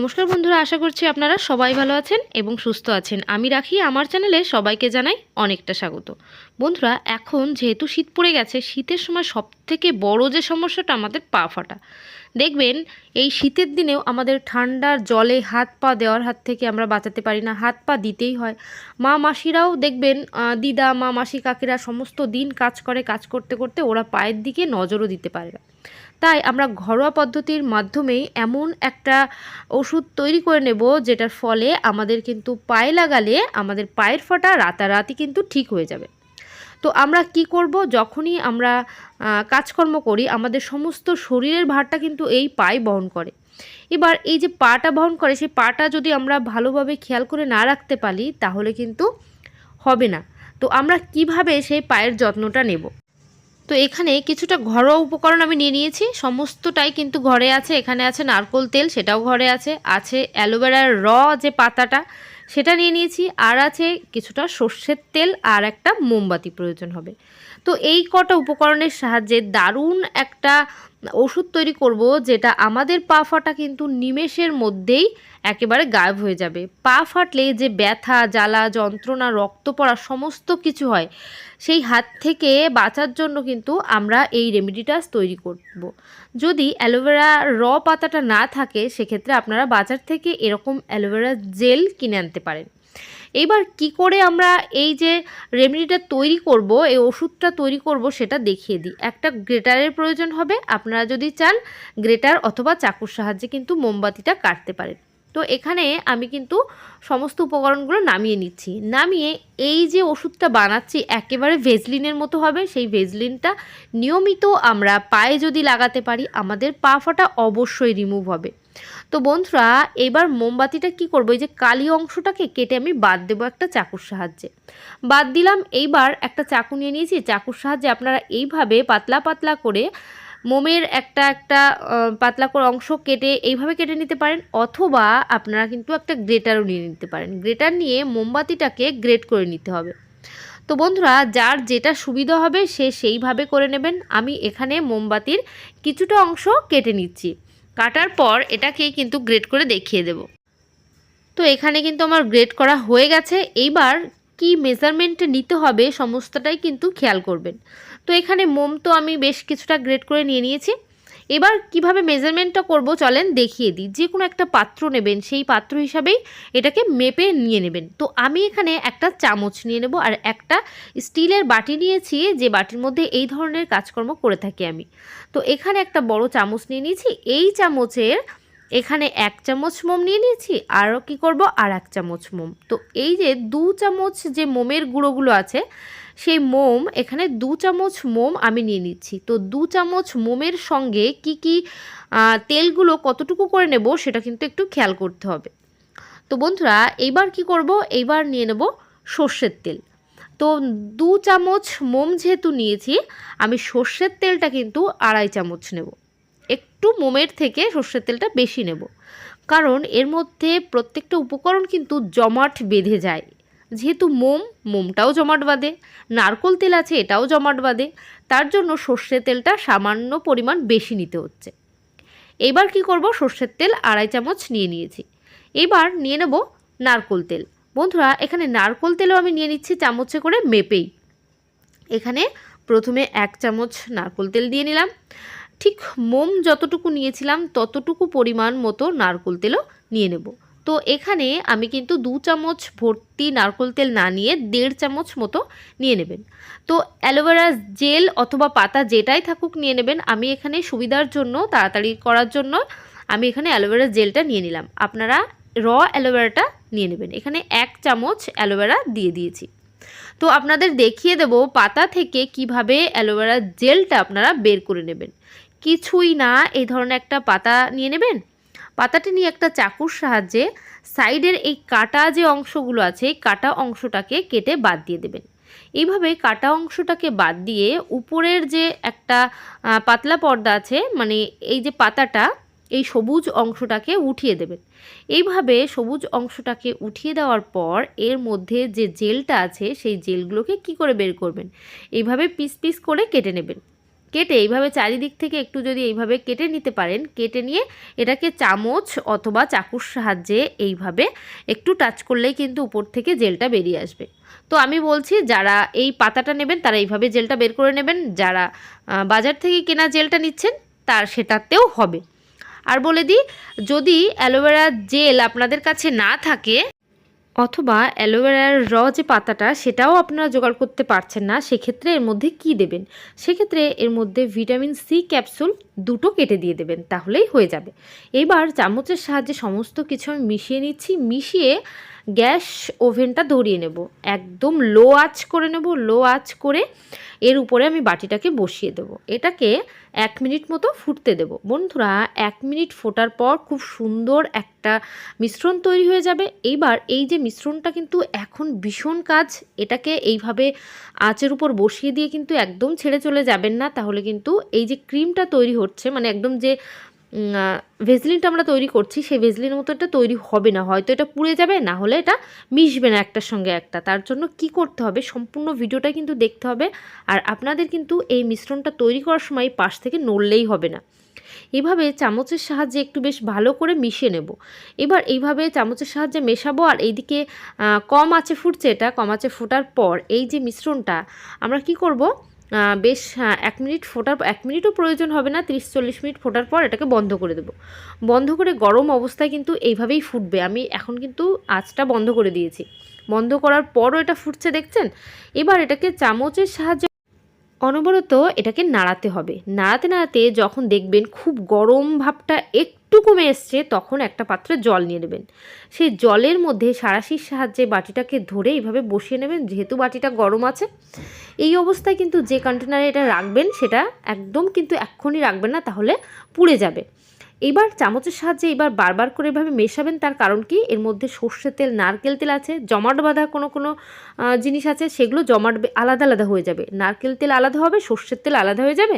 নমস্কার বন্ধুরা, আশা করছি আপনারা সবাই ভালো আছেন এবং সুস্থ আছেন। আমি রাখি, আমার চ্যানেলে সবাইকে জানাই অনেকটা স্বাগত। বন্ধুরা, এখন যেহেতু শীত পড়ে গেছে, শীতের সময় সবথেকে বড় যে সমস্যাটা আমাদের পা ফাটা। দেখবেন, এই শীতের দিনেও আমাদের ঠান্ডার জলে হাত পা দেওয়ার হাত থেকে আমরা বাঁচাতে পারি না, হাত পা দিতেই হয়। মা মাসিরাও দেখবেন দিদা, মা মাসি, কাকিরা সমস্ত দিন কাজ করে, কাজ করতে করতে ওরা পায়ের দিকে নজরও দিতে পারে না। তাই আমরা ঘরোয়া পদ্ধতির মাধ্যমেই এমন একটা ওষুধ তৈরি করে নেব যেটার ফলে আমাদের কিন্তু পায়ে লাগালে আমাদের পায়ের ফাটা রাতারাতি কিন্তু ঠিক হয়ে যাবে। তো আমরা কি করব? যখনই আমরা কাজকর্ম করি, আমাদের সমস্ত শরীরের ভারটা কিন্তু এই পায়ে বহন করে। এবার এই যে পাটা বহন করে, সেই পাটা যদি আমরা ভালোভাবে খেয়াল করে না রাখতে পারি, তাহলে কিন্তু হবে না। তো আমরা কীভাবে সেই পায়ের যত্নটা নেব? তো এখানে কিছুটা ঘরোয়া উপকরণ আমি নিয়ে নিয়েছি। সমস্তটাই কিন্তু ঘরে আছে। এখানে আছে নারকোল তেল, সেটাও ঘরে আছে। আছে অ্যালোভেরার র যে পাতাটা, সেটা নিয়ে নিয়েছি। আর আছে কিছুটা সর্ষের তেল আর একটা মোমবাতি প্রয়োজন হবে। তো এই কটা উপকরণের সাহায্যে দারুণ একটা ওষুধ তৈরি করব যেটা আমাদের পা ফাটা কিন্তু নিমেষের মধ্যেই একেবারে গায়েব হয়ে যাবে। পা ফাটলে যে ব্যথা, জ্বালা, যন্ত্রণা, রক্ত পড়া সমস্ত কিছু হয়, সেই হাত থেকে বাঁচার জন্য কিন্তু আমরা এই রেমেডিটা তৈরি করব। যদি অ্যালোভেরা র পাতাটা না থাকে, সেক্ষেত্রে আপনারা বাজার থেকে এরকম অ্যালোভেরা জেল কিনে আনতে পারেন। এইবার কি করে আমরা এই যে রেমেডিটা তৈরি করব, এই ওষুধটা তৈরি করব সেটা দেখিয়ে দিই। একটা গ্রেটারের প্রয়োজন হবে, আপনারা যদি চান, গ্রেটার অথবা চাকুর সাহায্যে কিন্তু মোমবাতিটা কাটতে পারেন। তো এখানে আমি কিন্তু সমস্ত উপকরণগুলো নামিয়ে নিচ্ছি। নামিয়ে এই যে ওষুধটা বানাচ্ছি, একেবারে ভেজলিনের মতো হবে। সেই ভেজলিনটা নিয়মিত আমরা পায়ে যদি লাগাতে পারি, আমাদের পা ফাটা অবশ্যই রিমুভ হবে। তো বন্ধুরা, এবার মোমবাতিটা কি করব? এই যে কালি অংশটাকে কেটে আমি বাদ দেবো একটা চাকুর সাহায্যে। বাদ দিলাম, এইবার একটা চাকু নিয়ে নিয়েছি। চাকুর সাহায্যে আপনারা এইভাবে পাতলা পাতলা করে মোমের একটা একটা পাতলা করে অংশ কেটে এইভাবে কেটে নিতে পারেন, অথবা আপনারা কিন্তু একটা গ্রেটারও নিয়ে নিতে পারেন। গ্রেটার নিয়ে মোমবাতিটাকে গ্রেট করে নিতে হবে। তো বন্ধুরা, যার যেটা সুবিধা হবে সে সেইভাবে করে নেবেন। আমি এখানে মোমবাতির কিছুটা অংশ কেটে নিচ্ছি। কাটার পর এটাকে কিন্তু গ্রেট করে দেখিয়ে দেব। তো এখানে কিন্তু আমার গ্রেট করা হয়ে গেছে। এইবার কি মেজারমেন্টে নিতে হবে সমস্তটাই কিন্তু খেয়াল করবেন। তো এখানে মোম তো আমি বেশ কিছুটা গ্রেট করে নিয়ে নিয়েছি। এবার কীভাবে মেজারমেন্টটা করব চলেন দেখিয়ে দিই। যে কোনো একটা পাত্র নেবেন, সেই পাত্র হিসাবেই এটাকে মেপে নিয়ে নেবেন। তো আমি এখানে একটা চামচ নিয়ে নেব আর একটা স্টিলের বাটি নিয়েছি, যে বাটির মধ্যে এই ধরনের কাজকর্ম করে থাকি আমি। তো এখানে একটা বড় চামচ নিয়ে নিয়েছি। এই চামচের এখানে এক চামচ মোম নিয়ে নিয়েছি আরও কি করব? আর এক চামচ মোম। তো এই যে দু চামচ যে মোমের গুঁড়োগুলো আছে, সেই মোম, এখানে দু চামচ মোম আমি নিয়ে নিচ্ছি। তো দু চামচ মোমের সঙ্গে কি কি তেলগুলো কতটুকু করে নেব সেটা কিন্তু একটু খেয়াল করতে হবে। তো বন্ধুরা, এইবার কি করব? এইবার নিয়ে নেব সর্ষের তেল। তো দু চামচ মোম যেহেতু নিয়েছি, আমি সর্ষের তেলটা কিন্তু আড়াই চামচ নেব। একটু মোমের থেকে সর্ষের তেলটা বেশি নেব। কারণ এর মধ্যে প্রত্যেকটা উপকরণ কিন্তু জমাট বেঁধে যায়। যেহেতু মোম, মোমটাও জমাট বাঁধে, নারকোল তেল আছে এটাও জমাট বাঁধে, তার জন্য সর্ষের তেলটা সামান্য পরিমাণ বেশি নিতে হচ্ছে। এবার কি করব? সর্ষের তেল আড়াই চামচ নিয়ে নিয়েছি। এবার নিয়ে নেব নারকোল তেল। বন্ধুরা, এখানে নারকোল তেলও আমি নিয়ে নিচ্ছি চামচে করে মেপেই। এখানে প্রথমে এক চামচ নারকোল তেল দিয়ে নিলাম। ঠিক মোম যতটুকু নিয়েছিলাম, ততটুকু পরিমাণ মতো নারকোল তেলও নিয়ে নেব। তো এখানে আমি কিন্তু দু চামচ ভর্তি নারকোল তেল না নিয়ে দেড় চামচ মতো নিয়ে নেবেন। তো অ্যালোভেরা জেল অথবা পাতা যেটাই থাকুক নিয়ে নেবেন। আমি এখানে সুবিধার জন্য, তাড়াতাড়ি করার জন্য আমি এখানে অ্যালোভেরা জেলটা নিয়ে নিলাম। আপনারা র অ্যালোভেরাটা নিয়ে নেবেন। এখানে এক চামচ অ্যালোভেরা দিয়ে দিয়েছি। তো আপনাদের দেখিয়ে দেব পাতা থেকে কীভাবে অ্যালোভেরা জেলটা আপনারা বের করে নেবেন। কিছুই না, এই ধরনের একটা পাতা নিয়ে নেবেন। পাতাটি নিয়ে একটা চাকুর সাহায্যে সাইডের এই কাটা যে অংশগুলো আছে কাটা অংশটাকে কেটে বাদ দিয়ে দেবেন। এইভাবে কাটা অংশটাকে বাদ দিয়ে উপরের যে একটা পাতলা পর্দা আছে মানে এই যে পাতাটা, এই সবুজ অংশটাকে উঠিয়ে দেবেন। এইভাবে সবুজ অংশটাকে উঠিয়ে দেওয়ার পর এর মধ্যে যে জেলটা আছে, সেই জেলগুলোকে কি করে বের করবেন? এইভাবে পিস পিস করে কেটে নেবেন। কেটে এইভাবে চারিদিক থেকে একটু যদি এইভাবে কেটে নিতে পারেন, কেটে নিয়ে এটাকে চামচ অথবা চাকুর সাহায্যে এইভাবে একটু টাচ করলেই কিন্তু উপর থেকে জেলটা বেরিয়ে আসবে। তো আমি বলছি, যারা এই পাতাটা নেবেন, তারা এইভাবে জেলটা বের করে নেবেন। যারা বাজার থেকে কেনা জেলটা নিচ্ছেন, তার সেটাতেও হবে। আর বলে দিই, যদি অ্যালোভেরা জেল আপনাদের কাছে না থাকে অথবা অ্যালোভেরার র যে পাতাটা, সেটাও আপনারা জোগাড় করতে পারছেন না, সেক্ষেত্রে এর মধ্যে কি দেবেন? সেক্ষেত্রে এর মধ্যে ভিটামিন সি ক্যাপসুল দুটো কেটে দিয়ে দেবেন, তাহলেই হয়ে যাবে। এবার চামচের সাহায্যে সমস্ত কিছু আমি মিশিয়ে নিচ্ছি, মিশিয়ে গ্যাস ওভেনটা ধরিয়ে নেব। একদম লো আঁচ করে নেব, লো আঁচ করে এর উপরে আমি বাটিটাকে বসিয়ে দেব। এটাকে এক মিনিট মতো ফুটতে দেব। বন্ধুরা, এক মিনিট ফোটার পর খুব সুন্দর একটা মিশ্রণ তৈরি হয়ে যাবে। এইবার এই যে মিশ্রণটা কিন্তু এখন ভীষণ কাজ, এটাকে এইভাবে আঁচের উপর বসিয়ে দিয়ে কিন্তু একদম ছেড়ে চলে যাবেন না। তাহলে কিন্তু এই যে ক্রিমটা তৈরি হচ্ছে মানে একদম যে ভেজলিনটা আমরা তৈরি করছি, সেই ভেজলিনের মতো এটা তৈরি হবে না। হয়তো এটা পুড়ে যাবে, না হলে এটা মিশবে না একটার সঙ্গে একটা। তার জন্য কি করতে হবে, সম্পূর্ণ ভিডিওটা কিন্তু দেখতে হবে। আর আপনাদের কিন্তু এই মিশ্রণটা তৈরি করার সময় পাশ থেকে নড়লেই হবে না। এভাবে চামচের সাহায্যে একটু বেশ ভালো করে মিশিয়ে নেব। এবার এইভাবে চামচের সাহায্যে মেশাবো, আর এইদিকে কম আছে ফুটছে এটা। কম আছে ফোটার পর এই যে মিশ্রণটা, আমরা কি করব বেশ এক মিনিট ফোটার এক মিনিটও প্রয়োজন হবে না, তিরিশ চল্লিশ মিনিট ফোটার পর এটাকে বন্ধ করে দেবো। বন্ধ করে গরম অবস্থায় কিন্তু এইভাবেই ফুটবে। আমি এখন কিন্তু আঁচটা বন্ধ করে দিয়েছি। বন্ধ করার পরও এটা ফুটছে, দেখছেন? এবার এটাকে চামচের সাহায্যে অনবরত এটাকে নাড়াতে হবে। নাড়াতে নাড়াতে যখন দেখবেন খুব গরম ভাবটা একটু কমে এসছে, তখন একটা পাত্রে জল নিয়ে নেবেন। সেই জলের মধ্যে সারাশির সাহায্যে বাটিটাকে ধরে এইভাবে বসিয়ে নেবেন, যেহেতু বাটিটা গরম আছে। এই অবস্থায় কিন্তু যে কন্টেনারে এটা রাখবেন, সেটা একদম কিন্তু এক্ষুনি রাখবেন না, তাহলে পুড়ে যাবে। এবার চামচের সাহায্যে এবার বারবার করে এভাবে মেশাবেন, তার কারণ কি? এর মধ্যে সর্ষের তেল, নারকেল তেল আছে, জমাট বাঁধা কোনো কোনো জিনিস আছে, সেগুলো জমাট আলাদা আলাদা হয়ে যাবে। নারকেল তেল আলাদা হবে, সর্ষের তেল আলাদা হয়ে যাবে,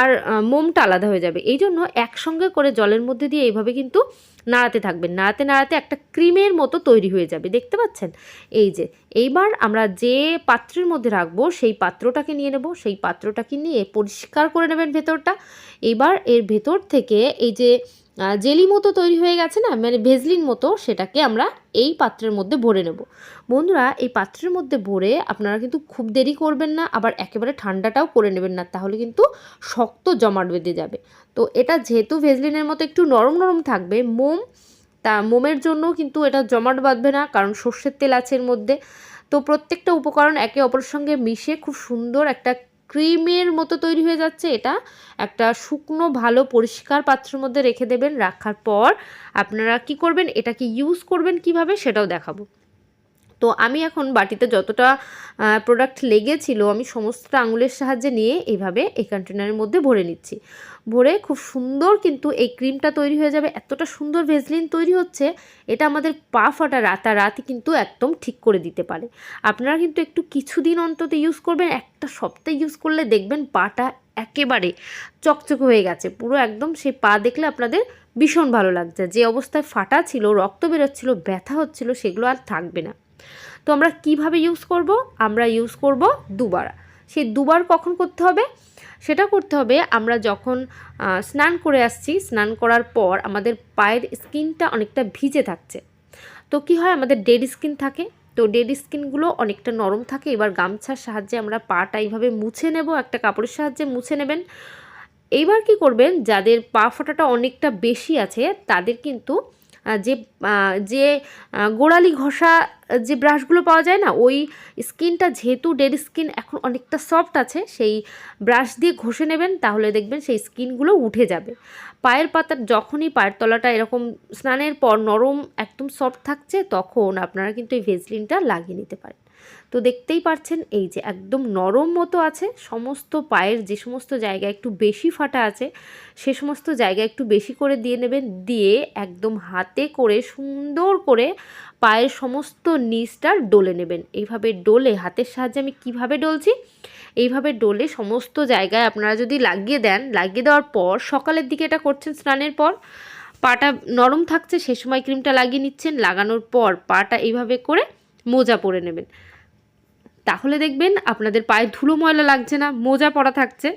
আর মোমটা আলাদা হয়ে যাবে। এই জন্য একসঙ্গে করে জলের মধ্যে দিয়ে এইভাবে কিন্তু নাড়াতে থাকবেন। নাড়াতে নাড়াতে একটা ক্রিমের মতো তৈরি হয়ে যাবে। দেখতে পাচ্ছেন? এই যে, এইবার আমরা যে পাত্রের মধ্যে রাখব, সেই পাত্রটাকে নিয়ে নেব। সেই পাত্রটাকে নিয়ে পরিষ্কার করে নেবেন ভেতরটা। এবার এর ভেতর থেকে এই যে জেলি মতো তৈরি হয়ে গেছে না? মানে ভেজলিন মতো সেটাকে আমরা এই পাত্রের মধ্যে ভরে নেব। বন্ধুরা, এই পাত্রের মধ্যে ভরে আপনারা কিন্তু খুব দেরি করবেন না, আবার একেবারে ঠান্ডাটাও করে নেবেন না, তাহলে কিন্তু শক্ত জমাট বেঁধে যাবে। তো এটা যেহেতু ভেজলিনের মতো একটু নরম নরম থাকবে, মোম, তা মোমের জন্য কিন্তু এটা জমাট বাঁধবে না, কারণ সর্ষের তেল আছে এর মধ্যে। তো প্রত্যেকটা উপকরণ একে অপরের সঙ্গে মিশে খুব সুন্দর একটা ক্রিমের মতো তৈরি হয়ে যাচ্ছে এটা। একটা শুকনো, ভালো, পরিষ্কার পাত্রের মধ্যে রেখে দেবেন। রাখার পর আপনারা কি করবেন? এটাকে ইউজ করবেন কীভাবে সেটাও দেখাবো। তো আমি এখন বাটিতে যতটা প্রোডাক্ট লেগেছিল, আমি সমস্তটা আঙুলের সাহায্যে নিয়ে এইভাবে এই কন্টেনারের মধ্যে ভরে নিচ্ছি। ভরে খুব সুন্দর কিন্তু এই ক্রিমটা তৈরি হয়ে যাবে। এতটা সুন্দর ভেজলিন তৈরি হচ্ছে, এটা আমাদের পা ফাটা রাতারাতি কিন্তু একদম ঠিক করে দিতে পারে। আপনারা কিন্তু একটু কিছুদিন অন্তত ইউজ করবেন, একটা সপ্তাহ ইউজ করলে দেখবেন পাটা একেবারে চকচকে হয়ে গেছে। পুরো একদম সেই পা দেখলে আপনাদের ভীষণ ভালো লাগছে। যে অবস্থায় ফাটা ছিল, রক্ত বেরোচ্ছিল, ব্যথা হচ্ছিল, সেগুলো আর থাকবে না। তো আমরা কীভাবে ইউজ করব? আমরা ইউজ করব দুবার। সেই দুবার কখন করতে হবে? সেটা করতে হবে আমরা যখন স্নান করে আসছি, স্নান করার পর আমাদের পায়ের স্কিনটা অনেকটা ভিজে থাকছে। তো কি হয় আমাদের ডেড স্কিন থাকে, তো ডেড স্কিনগুলো অনেকটা নরম থাকে, এবার গামছার সাহায্যে আমরা পাটা এইভাবে মুছে নেব, একটা কাপড়ের সাহায্যে মুছে নেবেন। এইবার কি করবেন, যাদের পা ফোটাটা অনেকটা বেশি আছে, তাদের কিন্তু যে যে গোড়ালি ঘষা, যে ব্রাশগুলো পাওয়া যায় না, ওই স্কিনটা যেহেতু ডেড স্কিন, এখন অনেকটা সফট আছে, সেই ব্রাশ দিয়ে ঘষে নেবেন, তাহলে দেখবেন সেই স্কিনগুলো উঠে যাবে। পায়ের পাতার যখনই পায়ের তলাটা এরকম স্নানের পর নরম, একদম সফট থাকছে, তখন আপনারা কিন্তু এই ভেজলিনটা লাগিয়ে নিতে পারেন। তো দেখতেই পাচ্ছেন এই যে একদম নরম মতো আছে, সমস্ত পায়ের যে সমস্ত জায়গায় একটু বেশি ফাটা আছে, সে সমস্ত জায়গায় একটু বেশি করে দিয়ে নেবেন, দিয়ে একদম হাতে করে সুন্দর করে পায়ের সমস্ত নিচটা ডলে নেবেন। এইভাবে ডলে হাতের সাহায্যে আমি কীভাবে ডলছি? এইভাবে ডলে সমস্ত জায়গায় আপনারা যদি লাগিয়ে দেন, লাগিয়ে দেওয়ার পর সকালের দিকে এটা করছেন স্নানের পর, পাটা নরম থাকছে, সে সময় ক্রিমটা লাগিয়ে নিচ্ছেন, লাগানোর পর পাটা এইভাবে করে মোজা পরে নেবেন। তাহলে দেখবেন আপনাদের পায়ে ধুলো ময়লা লাগছে না, মোজা পরা থাকছে,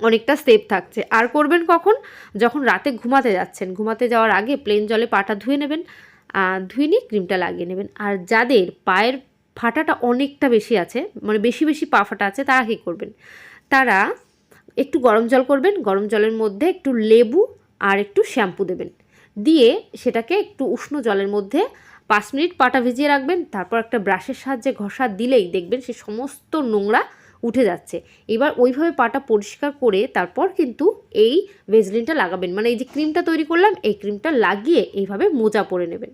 অনেকটা সেফ থাকছে। আর করবেন কখন? যখন রাতে ঘুমাতে যাচ্ছেন। ঘুমাতে যাওয়ার আগে প্লেন জলে পাটা ধুয়ে নেবেন ধুয়ে নিয়ে ক্রিমটা লাগিয়ে নেবেন। আর যাদের পায়ের ফাটাটা অনেকটা বেশি আছে মানে বেশি বেশি পা ফাটা আছে, তারা কী করবেন? তারা একটু গরম জল করবেন, গরম জলের মধ্যে একটু লেবু আর একটু শ্যাম্পু দেবেন। দিয়ে সেটাকে একটু উষ্ণ জলের মধ্যে পাঁচ মিনিট পাটা ভিজিয়ে রাখবেন, তারপর একটা ব্রাশের সাহায্যে ঘষা দিলেই দেখবেন সে সমস্ত নোংরা উঠে যাচ্ছে। এবার ওইভাবে পাটা পরিষ্কার করে তারপর কিন্তু এই ভেজলিনটা লাগাবেন। মানে এই যে ক্রিমটা তৈরি করলাম, এই ক্রিমটা লাগিয়ে এইভাবে মোজা পরে নেবেন।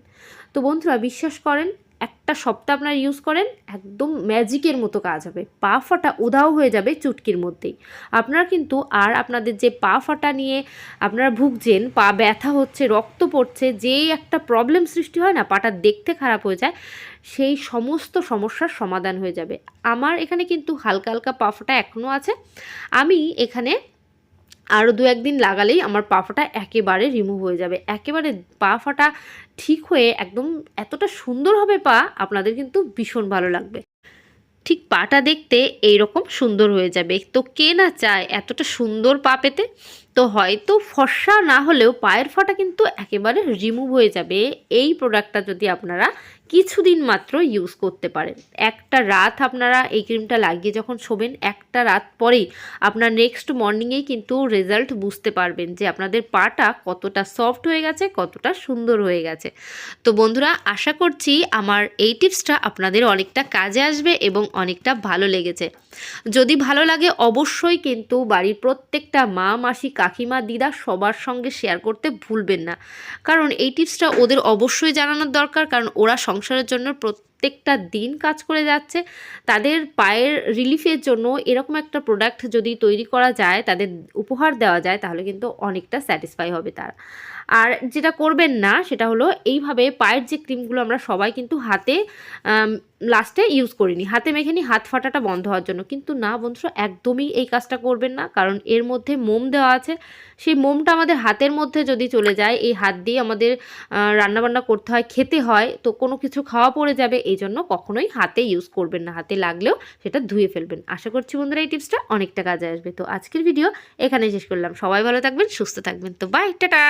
তো বন্ধুরা, বিশ্বাস করেন একটা সপ্তাহ আপনারা ইউজ করেন, একদম ম্যাজিকের মতো কাজ হবে। পা ফাটা উধাও হয়ে যাবে চুটকির মধ্যেই। আপনারা কিন্তু আর আপনাদের যে পা ফাটা নিয়ে আপনারা ভুগছেন, পা ব্যথা হচ্ছে, রক্ত পড়ছে, যেই একটা প্রবলেম সৃষ্টি হয় না, পাটা দেখতে খারাপ হয়ে যায়, সেই সমস্ত সমস্যার সমাধান হয়ে যাবে। আমার এখানে কিন্তু হালকা হালকা পা ফাটা এখনও আছে। আমি এখানে আরও দু একদিন লাগালেই আমার পা ফাটা একেবারে রিমুভ হয়ে যাবে। একেবারে পা ফাটা ঠিক হয়ে একদম এতটা সুন্দর হবে পা, আপনাদের কিন্তু ভীষণ ভালো লাগবে। ঠিক পাটা দেখতে এইরকম সুন্দর হয়ে যাবে। তো কে না চায় এতটা সুন্দর পা পেতে? তো হয়তো ফর্সা না হলেও পায়ের ফাটা কিন্তু একেবারে রিমুভ হয়ে যাবে। এই প্রোডাক্টটা যদি আপনারা কিছুদিন মাত্র ইউজ করতে পারেন। একটা রাত আপনারা এই ক্রিমটা লাগিয়ে যখন শোবেন, একটা রাত পরেই আপনার নেক্সট মর্নিংয়েই কিন্তু রেজাল্ট বুঝতে পারবেন যে আপনাদের পাটা কতটা সফট হয়ে গেছে, কতটা সুন্দর হয়ে গেছে। তো বন্ধুরা, আশা করছি আমার এই টিপসটা আপনাদের অনেকটা কাজে আসবে এবং অনেকটা ভালো লেগেছে। যদি ভালো লাগে অবশ্যই কিন্তু বাড়ির প্রত্যেকটা মা, মাসি, কাকিমা, দিদা সবার সঙ্গে শেয়ার করতে ভুলবেন না। কারণ এই টিপসটা ওদের অবশ্যই জানানোর দরকার, কারণ ওরা সংসারের জন্য প্রত্যেকটা দিন কাজ করে যাচ্ছে। তাদের পায়ের রিলিফের জন্য এরকম একটা প্রোডাক্ট যদি তৈরি করা যায়, তাদের উপহার দেওয়া যায়, তাহলে কিন্তু অনেকটা স্যাটিসফাই হবে তারা। আর যেটা করবেন না, সেটা হলো এইভাবে পায়ের যে ক্রিমগুলো আমরা সবাই কিন্তু হাতে লাস্টে ইউজ করিনি। হাতে মেখে নিই হাত ফাটাটা বন্ধ হওয়ার জন্য। কিন্তু না বন্ধুরা, একদমই এই কাজটা করবেন না। কারণ এর মধ্যে মোম দেওয়া আছে। সেই মোমটা আমাদের হাতের মধ্যে যদি চলে যায়, এই হাত দিয়ে আমাদের রান্নাবান্না করতে হয়, খেতে হয়, তো কোনো কিছু খাওয়া পড়ে যাবে। এই জন্য কখনোই হাতে ইউজ করবেন না। হাতে লাগলেও সেটা ধুয়ে ফেলবেন। আশা করছি বন্ধুরা এই টিপসটা অনেকটা কাজে আসবে। তো আজকের ভিডিও এখানে শেষ করলাম। সবাই ভালো থাকবেন, সুস্থ থাকবেন। তো বাই টাটা!